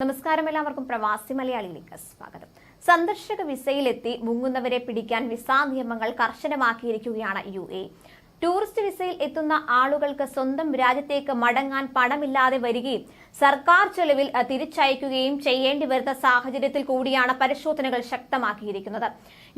നമസ്കാരം എല്ലാവർക്കും പ്രവാസി മലയാളിയിലേക്ക് സ്വാഗതം. സന്ദർശക വിസയിലെത്തി മുങ്ങുന്നവരെ പിടിക്കാൻ വിസ നിയമങ്ങൾ കർശനമാക്കിയിരിക്കുകയാണ് യു എ. ടൂറിസ്റ്റ് വിസയിൽ എത്തുന്ന ആളുകൾക്ക് സ്വന്തം രാജ്യത്തേക്ക് മടങ്ങാൻ പണമില്ലാതെ വരികയും സർക്കാർ ചെലവിൽ തിരിച്ചയക്കുകയും ചെയ്യേണ്ടി വരുന്ന സാഹചര്യത്തിൽ കൂടിയാണ് പരിശോധനകൾ ശക്തമാക്കിയിരിക്കുന്നത്.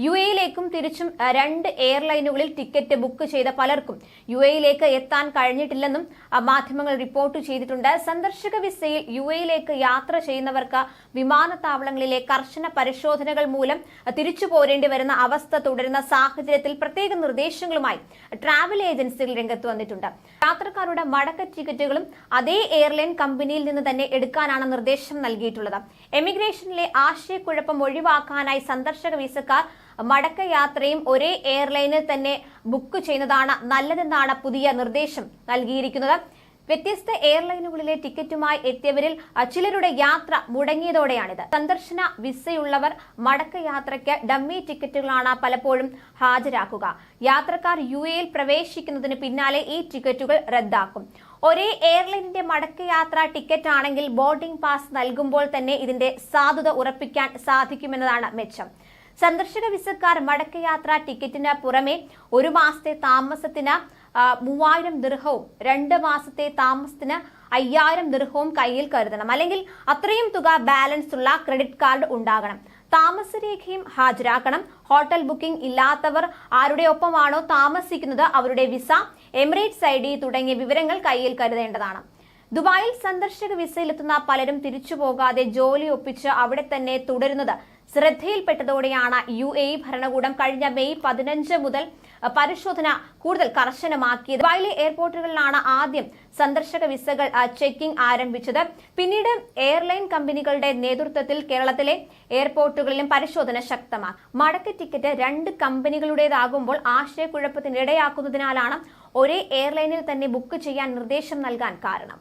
യു എയിലേക്കും തിരിച്ചും രണ്ട് എയർലൈനുകളിൽ ടിക്കറ്റ് ബുക്ക് ചെയ്ത പലർക്കും യു എയിലേക്ക് എത്താൻ കഴിഞ്ഞിട്ടില്ലെന്നും മാധ്യമങ്ങൾ റിപ്പോർട്ട് ചെയ്തിട്ടുണ്ട്. സന്ദർശക വിസയിൽ യു എയിലേക്ക് യാത്ര ചെയ്യുന്നവർക്ക് വിമാനത്താവളങ്ങളിലെ കർശന പരിശോധനകൾ മൂലം തിരിച്ചു പോരേണ്ടി വരുന്ന അവസ്ഥ തുടരുന്ന സാഹചര്യത്തിൽ പ്രത്യേക നിർദ്ദേശങ്ങളുമായി ട്രാവൽ ഏജൻസികൾ രംഗത്ത് വന്നിട്ടുണ്ട്. യാത്രക്കാരുടെ മടക്ക ടിക്കറ്റുകളും അതേ എയർലൈൻ കമ്പനിയിൽ നിന്ന് തന്നെ എടുക്കാനാണ് നിർദ്ദേശം നൽകിയിട്ടുള്ളത്. എമിഗ്രേഷനിലെ ആശയക്കുഴപ്പം ഒഴിവാക്കാനായി സന്ദർശക വിസക്കാർ മടക്ക യാത്രയും ഒരേ എയർലൈനിൽ തന്നെ ബുക്ക് ചെയ്യുന്നതാണ് നല്ലതെന്നാണ് പുതിയ നിർദ്ദേശം നൽകിയിരിക്കുന്നത്. വ്യത്യസ്ത എയർലൈനുകളിലെ ടിക്കറ്റുമായി എത്തിയവരിൽ ചിലരുടെ യാത്ര മുടങ്ങിയതോടെയാണിത്. സന്ദർശന വിസയുള്ളവർ മടക്ക യാത്രയ്ക്ക് ഡമ്മി ടിക്കറ്റുകളാണ് പലപ്പോഴും ഹാജരാക്കുക. യാത്രക്കാർ യു എയിൽ പ്രവേശിക്കുന്നതിന് പിന്നാലെ ഈ ടിക്കറ്റുകൾ റദ്ദാക്കും. ഒരേ എയർലൈനിന്റെ മടക്കയാത്ര ടിക്കറ്റ് ആണെങ്കിൽ ബോർഡിംഗ് പാസ് നൽകുമ്പോൾ തന്നെ ഇതിന്റെ സാധുത ഉറപ്പിക്കാൻ സാധിക്കുമെന്നതാണ് മെച്ചം. സന്ദർശക വിസക്കാർ മടക്കയാത്ര ടിക്കറ്റിന് പുറമെ ഒരു മാസത്തെ താമസത്തിന് മൂവായിരം ദീർഘവും രണ്ട് മാസത്തെ താമസത്തിന് അയ്യായിരം ദീർഘവും കയ്യിൽ കരുതണം. അല്ലെങ്കിൽ അത്രയും തുക ബാലൻസ് ഉള്ള ക്രെഡിറ്റ് കാർഡ് ഉണ്ടാകണം. താമസരേഖയും ഹാജരാക്കണം. ഹോട്ടൽ ബുക്കിംഗ് ഇല്ലാത്തവർ ആരുടെ ഒപ്പമാണോ താമസിക്കുന്നത് അവരുടെ വിസ എമിറേറ്റ്സ് ഐ തുടങ്ങിയ വിവരങ്ങൾ കയ്യിൽ കരുതേണ്ടതാണ്. ദുബായിൽ സന്ദർശക വിസയിലെത്തുന്ന പലരും തിരിച്ചു പോകാതെ ജോലി ഒപ്പിച്ച് അവിടെ തന്നെ തുടരുന്നത് ശ്രദ്ധയിൽപ്പെട്ടതോടെയാണ് യു എ ഇ ഭരണകൂടം കഴിഞ്ഞ മെയ് പതിനഞ്ച് മുതൽ പരിശോധന കൂടുതൽ കർശനമാക്കിയത്. ദുബായിലെ എയർപോർട്ടുകളിലാണ് ആദ്യം സന്ദർശക വിസകൾ ചെക്കിംഗ് ആരംഭിച്ചത്. പിന്നീട് എയർലൈൻ കമ്പനികളുടെ നേതൃത്വത്തിൽ കേരളത്തിലെ എയർപോർട്ടുകളിലും പരിശോധന ശക്തമാക്കി. മടക്ക ടിക്കറ്റ് രണ്ട് കമ്പനികളുടേതാകുമ്പോൾ ആശയക്കുഴപ്പത്തിനിടയാക്കുന്നതിനാലാണ് ഒരേ എയർലൈനിൽ തന്നെ ബുക്ക് ചെയ്യാൻ നിർദ്ദേശം നൽകാൻ കാരണം.